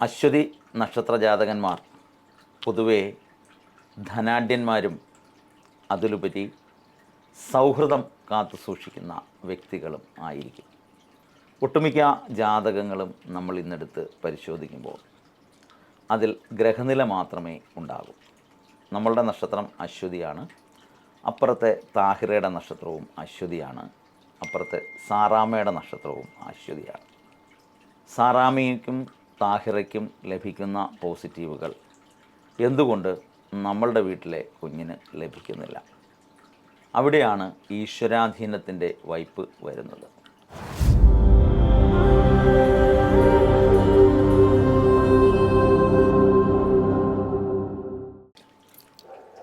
അശ്വതി നക്ഷത്ര ജാതകന്മാർ പൊതുവെ ധനാഢ്യന്മാരും അതിലുപരി സൗഹൃദം കാത്തു സൂക്ഷിക്കുന്ന വ്യക്തികളും ആയിരിക്കും. ഒട്ടുമിക്ക ജാതകങ്ങളും നമ്മൾ ഇന്നെടുത്ത് പരിശോധിക്കുമ്പോൾ അതിൽ ഗ്രഹനില മാത്രമേ ഉണ്ടാകൂ. നമ്മളുടെ നക്ഷത്രം അശ്വതിയാണ് അപ്പുറത്തെ താഹിറയുടെ നക്ഷത്രവും അശ്വതിയാണ് അപ്പുറത്തെ സാറാമയുടെ നക്ഷത്രവും അശ്വതിയാണ്. സാറാമിക്കും താഹിറയ്ക്കും ലഭിക്കുന്ന പോസിറ്റീവുകൾ എന്തുകൊണ്ട് നമ്മളുടെ വീട്ടിലെ കുഞ്ഞിന് ലഭിക്കുന്നില്ല? അവിടെയാണ് ഈശ്വരാധീനത്തിന്റെ വൈപ്പ് വരുന്നത്.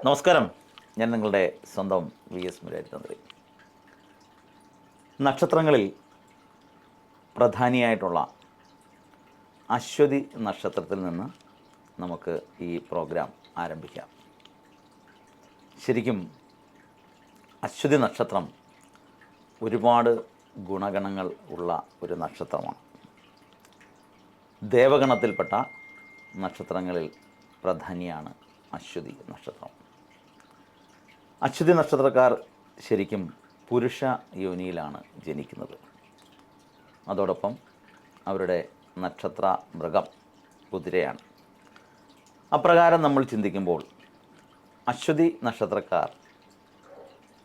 നമസ്കാരം. ഞാൻ നിങ്ങളുടെ സ്വന്തം വി എസ് മുരാരി തന്ത്രി നക്ഷത്രങ്ങളിൽ പ്രധാനിയായിട്ടുള്ള അശ്വതി നക്ഷത്രത്തിൽ നിന്ന് നമുക്ക് ഈ പ്രോഗ്രാം ആരംഭിക്കാം. ശരിക്കും അശ്വതി നക്ഷത്രം ഒരുപാട് ഗുണഗണങ്ങൾ ഉള്ള ഒരു നക്ഷത്രമാണ്. ദേവഗണത്തിൽപ്പെട്ട നക്ഷത്രങ്ങളിൽ പ്രധാനിയാണ് അശ്വതി നക്ഷത്രം. അശ്വതി നക്ഷത്രക്കാർ ശരിക്കും പുരുഷ യോനിയിലാണ് ജനിക്കുന്നത്. അതോടൊപ്പം അവരുടെ നക്ഷത്ര മൃഗം കുതിരയാണ്. അപ്രകാരം നമ്മൾ ചിന്തിക്കുമ്പോൾ അശ്വതി നക്ഷത്രക്കാർ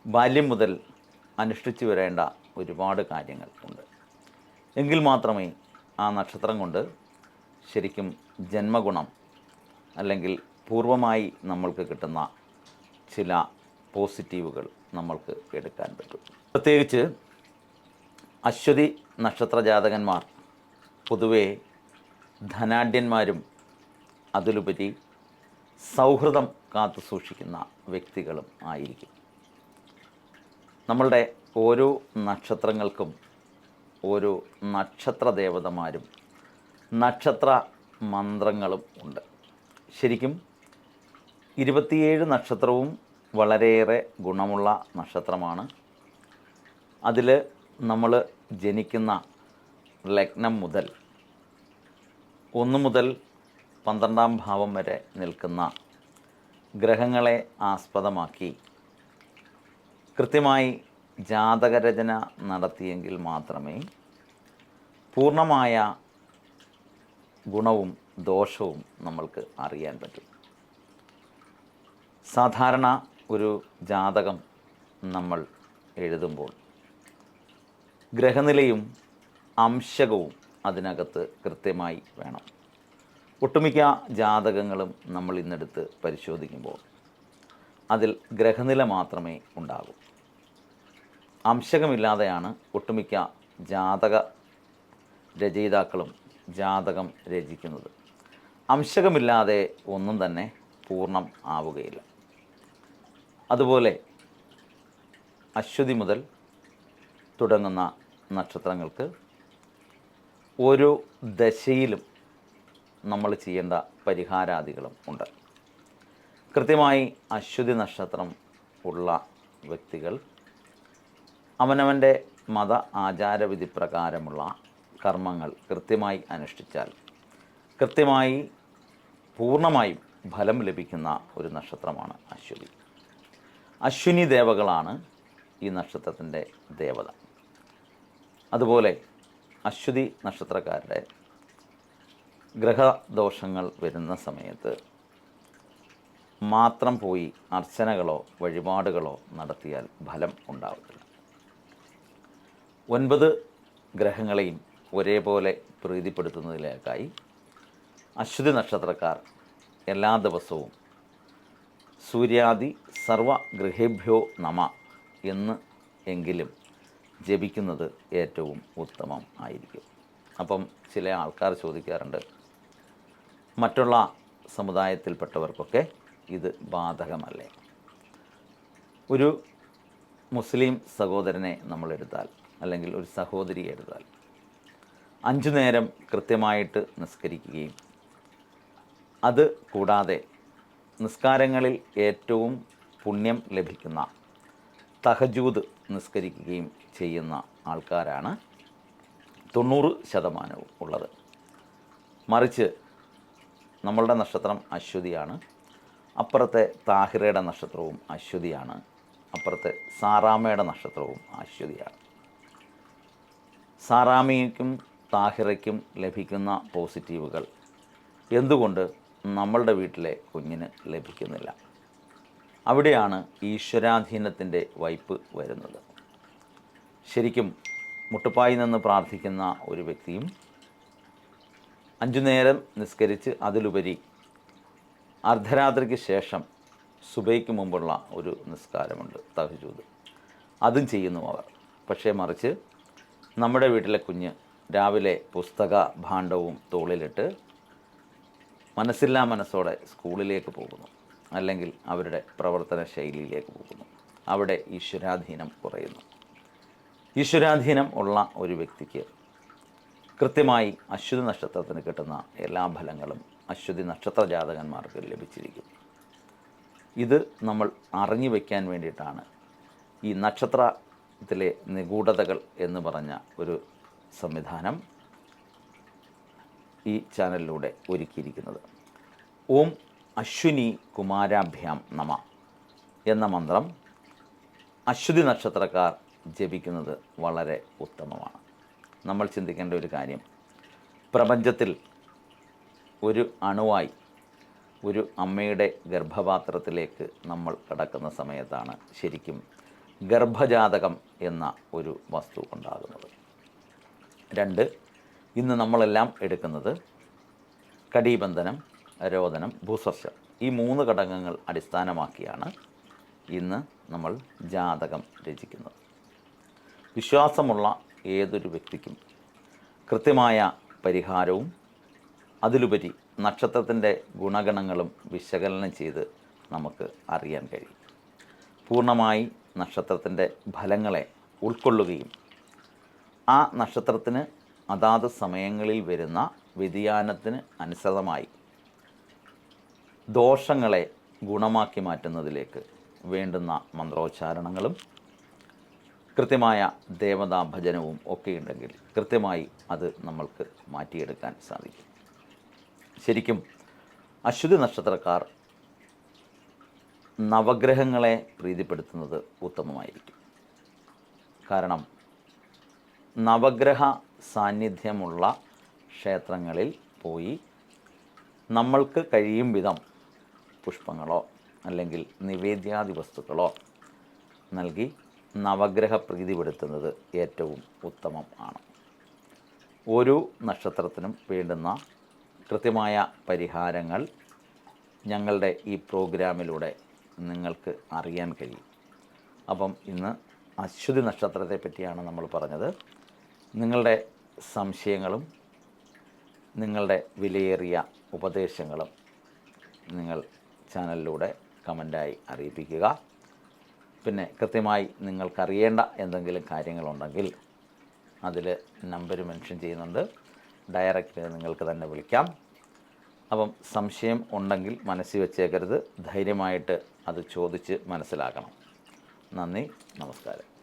ബാല്യം മുതൽ അനുഷ്ഠിച്ചു വരേണ്ട ഒരുപാട് കാര്യങ്ങൾ ഉണ്ട്. എങ്കിൽ മാത്രമേ ആ നക്ഷത്രം കൊണ്ട് ശരിക്കും ജന്മഗുണം അല്ലെങ്കിൽ പൂർവമായി നമ്മൾക്ക് കിട്ടുന്ന ചില പോസിറ്റീവുകൾ നമ്മൾക്ക് എടുക്കാൻ പറ്റും. പ്രത്യേകിച്ച് അശ്വതി നക്ഷത്ര ജാതകന്മാർ പൊതുവെ ധനാഢ്യന്മാരും അതിലുപരി സൗഹൃദം കാത്തു സൂക്ഷിക്കുന്ന വ്യക്തികളും ആയിരിക്കും. നമ്മളുടെ ഓരോ നക്ഷത്രങ്ങൾക്കും ഓരോ നക്ഷത്ര ദേവതമാരും നക്ഷത്ര മന്ത്രങ്ങളും ഉണ്ട്. ശരിക്കും ഇരുപത്തിയേഴ് നക്ഷത്രവും വളരെയേറെ ഗുണമുള്ള നക്ഷത്രമാണ്. അതിൽ നമ്മൾ ജനിക്കുന്ന ലഗ്നം മുതൽ ഒന്ന് മുതൽ പന്ത്രണ്ടാം ഭാവം വരെ നിൽക്കുന്ന ഗ്രഹങ്ങളെ ആസ്പദമാക്കി കൃത്യമായി ജാതകരചന നടത്തിയെങ്കിൽ മാത്രമേ പൂർണമായ ഗുണവും ദോഷവും നമ്മൾക്ക് അറിയാൻ പറ്റും. സാധാരണ ഒരു ജാതകം നമ്മൾ എഴുതുമ്പോൾ ഗ്രഹനിലയും അംശകവും അതിനകത്ത് കൃത്യമായി വേണം. ഒട്ടുമിക്ക ജാതകങ്ങളും നമ്മൾ ഇന്നെടുത്ത് പരിശോധിക്കുമ്പോൾ അതിൽ ഗ്രഹനില മാത്രമേ ഉണ്ടാകൂ. അംശകമില്ലാതെയാണ് ഒട്ടുമിക്ക ജാതക രചയിതാക്കളും ജാതകം രചിക്കുന്നത്. അംശകമില്ലാതെ ഒന്നും തന്നെ പൂർണം ആവുകയില്ല. അതുപോലെ അശ്വതി മുതൽ തുടങ്ങുന്ന നക്ഷത്രങ്ങൾക്ക് ഓരോ ദശയിലും നമ്മൾ ചെയ്യേണ്ട പരിഹാരാദികളും ഉണ്ട്. കൃത്യമായി അശ്വതി നക്ഷത്രം ഉള്ള വ്യക്തികൾ അവനവന്റെ മത ആചാരവിധി പ്രകാരമുള്ള കർമ്മങ്ങൾ കൃത്യമായി അനുഷ്ഠിച്ചാൽ കൃത്യമായി പൂർണമായും ഫലം ലഭിക്കുന്ന ഒരു നക്ഷത്രമാണ് അശ്വതി. അശ്വിനി ദേവകളാണ് ഈ നക്ഷത്രത്തിന്റെ ദേവത. അതുപോലെ അശ്വതി നക്ഷത്രക്കാരുടെ ഗ്രഹദോഷങ്ങൾ വരുന്ന സമയത്ത് മാത്രം പോയി അർച്ചനകളോ വഴിപാടുകളോ നടത്തിയാൽ ഫലം ഉണ്ടാവത്തില്ല. ഒൻപത് ഗ്രഹങ്ങളെയും ഒരേപോലെ പ്രീതിപ്പെടുത്തുന്നതിലേക്കായി അശ്വതി നക്ഷത്രക്കാർ എല്ലാ ദിവസവും സൂര്യാദി സർവ ഗൃഹേഭ്യോ നമ എന്ന് എങ്കിലും ജപിക്കുന്നത് ഏറ്റവും ഉത്തമം ആയിരിക്കും. അപ്പം ചില ആൾക്കാർ ചോദിക്കാറുണ്ട് മറ്റുള്ള സമുദായത്തിൽപ്പെട്ടവർക്കൊക്കെ ഇത് ബാധകമല്ലേ? ഒരു മുസ്ലിം സഹോദരനെ നമ്മൾ എടുത്താൽ അല്ലെങ്കിൽ ഒരു സഹോദരിയെ എടുത്താൽ അഞ്ചു നേരം കൃത്യമായിട്ട് നിസ്കരിക്കുകയും അത് കൂടാതെ നിസ്കാരങ്ങളിൽ ഏറ്റവും പുണ്യം ലഭിക്കുന്ന തഹജൂദ് നിസ്കരിക്കുകയും ചെയ്യുന്ന ആൾക്കാരാണ്. തൊണ്ണൂറ് ശതമാനവും ഉള്ളത്. മറിച്ച് നമ്മളുടെ നക്ഷത്രം അശ്വതിയാണ്. അപ്പുറത്തെ താഹിറയുടെ നക്ഷത്രവും അശ്വതിയാണ്. അപ്പുറത്തെ സാറാമയുടെ നക്ഷത്രവും അശ്വതിയാണ്. സാറാമയ്ക്കും താഹിറയ്ക്കും ലഭിക്കുന്ന പോസിറ്റീവുകൾ എന്തുകൊണ്ട് നമ്മളുടെ വീട്ടിലെ കുഞ്ഞിന് ലഭിക്കുന്നില്ല? അവിടെയാണ് ഈശ്വരാധീനത്തിന്റെ വൈപ്പ് വരുന്നത്. ശരിക്കും മുട്ടുപ്പായി നിന്ന് പ്രാർത്ഥിക്കുന്ന ഒരു വ്യക്തിയും അഞ്ചു നേരം നിസ്കരിച്ച് അതിലുപരി അർദ്ധരാത്രിക്ക് ശേഷം സുബൈക്ക് മുമ്പുള്ള ഒരു നിസ്കാരമുണ്ട് തഹജൂദ്. അതും ചെയ്യുന്നു അവർ. പക്ഷേ മറിച്ച് നമ്മുടെ വീട്ടിലെ കുഞ്ഞ് രാവിലെ പുസ്തക ഭാണ്ഡവും തോളിലിട്ട് മനസ്സില്ലാ മനസ്സോടെ സ്കൂളിലേക്ക് പോകുന്നു. അല്ലെങ്കിൽ അവരുടെ പ്രവർത്തന ശൈലിയിലേക്ക് പോകുന്നു. അവിടെ ഈശ്വരാധീനം കുറയുന്നു. ഈശ്വരാധീനം ഉള്ള ഒരു വ്യക്തിക്ക് കൃത്യമായി അശ്വതി നക്ഷത്രത്തിന് കിട്ടുന്ന എല്ലാ ഫലങ്ങളും അശ്വതി നക്ഷത്ര ജാതകന്മാർക്ക് ലഭിച്ചിരിക്കും. ഇത് നമ്മൾ അറിഞ്ഞു വയ്ക്കാൻ വേണ്ടിയിട്ടാണ് ഈ നക്ഷത്രത്തിലെ നിഗൂഢതകൾ എന്ന് പറഞ്ഞ ഒരു സംവിധാനം ഈ ചാനലിലൂടെ ഒരുക്കിയിരിക്കുന്നത്. ഓം അശ്വിനി കുമാരാഭ്യാം നമ എന്ന മന്ത്രം അശ്വതി നക്ഷത്രക്കാർ ജപിക്കുന്നത് വളരെ ഉത്തമമാണ്. നമ്മൾ ചിന്തിക്കേണ്ട ഒരു കാര്യം പ്രപഞ്ചത്തിൽ ഒരു അണുവായി ഒരു അമ്മയുടെ ഗർഭപാത്രത്തിലേക്ക് നമ്മൾ കടക്കുന്ന സമയത്താണ് ശരിക്കും ഗർഭജാതകം എന്ന ഒരു വസ്തു ഉണ്ടാകുന്നത്. രണ്ട് ഇന്ന് നമ്മളെല്ലാം എടുക്കുന്നത് കടീബന്ധനം രോദനം ഭൂസ്വർശം ഈ മൂന്ന് ഘടകങ്ങൾ അടിസ്ഥാനമാക്കിയാണ് ഇന്ന് നമ്മൾ ജാതകം രചിക്കുന്നത്. വിശ്വാസമുള്ള ഏതൊരു വ്യക്തിക്കും കൃത്യമായ പരിഹാരവും അതിലുപരി നക്ഷത്രത്തിന്റെ ഗുണഗണങ്ങളും വിശകലനം ചെയ്ത് നമുക്ക് അറിയാൻ കഴിയും. പൂർണമായി നക്ഷത്രത്തിന്റെ ഫലങ്ങളെ ഉൾക്കൊള്ളുകയും ആ നക്ഷത്രത്തിന് അതാത് സമയങ്ങളിൽ വരുന്ന വ്യതിയാനത്തിന് അനുസൃതമായി ദോഷങ്ങളെ ഗുണമാക്കി മാറ്റുന്നതിലേക്ക് വേണ്ടുന്ന മന്ത്രോച്ചാരണങ്ങളും കൃത്യമായ ദേവതാ ഭജനവും ഒക്കെ ഉണ്ടെങ്കിൽ കൃത്യമായി അത് നമ്മൾക്ക് മാറ്റിയെടുക്കാൻ സാധിക്കും. ശരിക്കും അശ്വതി നക്ഷത്രക്കാർ നവഗ്രഹങ്ങളെ പ്രീതിപ്പെടുത്തുന്നത് ഉത്തമമായിരിക്കും. കാരണം നവഗ്രഹ സാന്നിധ്യമുള്ള ക്ഷേത്രങ്ങളിൽ പോയി നമ്മൾക്ക് കഴിയും വിധം പുഷ്പങ്ങളോ അല്ലെങ്കിൽ നിവേദ്യാദി വസ്തുക്കളോ നൽകി നവഗ്രഹ പ്രീതിപ്പെടുത്തുന്നത് ഏറ്റവും ഉത്തമം ആണ്. ഓരോ നക്ഷത്രത്തിനും വേണ്ടുന്ന കൃത്യമായ പരിഹാരങ്ങൾ ഞങ്ങളുടെ ഈ പ്രോഗ്രാമിലൂടെ നിങ്ങൾക്ക് അറിയാൻ കഴിയും. അപ്പം ഇന്ന് അശ്വതി നക്ഷത്രത്തെ പറ്റിയാണ് നമ്മൾ പറഞ്ഞത്. നിങ്ങളുടെ സംശയങ്ങളും നിങ്ങളുടെ വിലയേറിയ ഉപദേശങ്ങളും നിങ്ങൾ ചാനലിലൂടെ കമന്റായി അറിയിപ്പിക്കുക. പിന്നെ കൃത്യമായി നിങ്ങൾക്കറിയേണ്ട എന്തെങ്കിലും കാര്യങ്ങളുണ്ടെങ്കിൽ അതിൽ നമ്പർ മെൻഷൻ ചെയ്യുന്നുണ്ട്. ഡയറക്റ്റ് നിങ്ങൾക്ക് തന്നെ വിളിക്കാം. അപ്പം സംശയം ഉണ്ടെങ്കിൽ മനസ്സിൽ വെച്ചേക്കരുത്. ധൈര്യമായിട്ട് അത് ചോദിച്ച് മനസ്സിലാക്കണം. നന്ദി. നമസ്കാരം.